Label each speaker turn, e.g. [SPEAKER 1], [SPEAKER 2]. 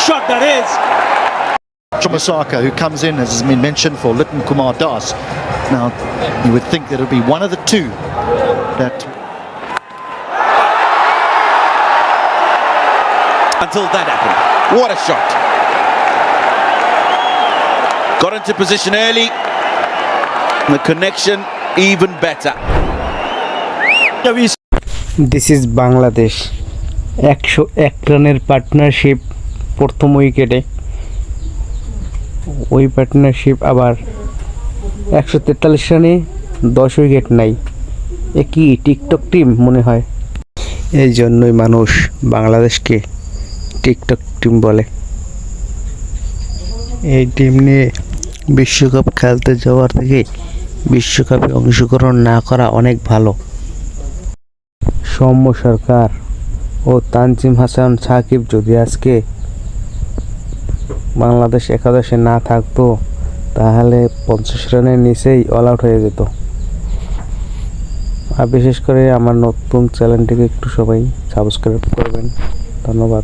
[SPEAKER 1] shot that is.
[SPEAKER 2] Chumasaka, who comes in, as has been mentioned, for Litton Kumar Das. Now, you would think that it would be one of the two that
[SPEAKER 3] until that happened. What a shot. Got into position early. The connection even better.
[SPEAKER 1] Yeah, we
[SPEAKER 4] this is Bangladesh একশো এক রানের partnership প্রথম উইকেটে ওই partnership আবার একশো তেতাল্লিশ রানে দশ উইকেট নাই এ কি টিকটক টিম মনে হয়? এই জন্যই মানুষ বাংলাদেশকে টিকটক টিম বলে। এই টিম নিয়ে বিশ্বকাপ খেলতে যাওয়ার থেকে বিশ্বকাপে অংশগ্রহণ না করা অনেক ভালো। সৌম্য সরকার ও তানজিম হাসান সাকিব যদি আজকে বাংলাদেশ একাদশে না থাকতো, তাহলে পঞ্চাশ রানের নিচেই অল আউট হয়ে যেত। আর বিশেষ করে আমার নতুন চ্যানেলটিকে একটু সবাই সাবস্ক্রাইব করবেন। ধন্যবাদ।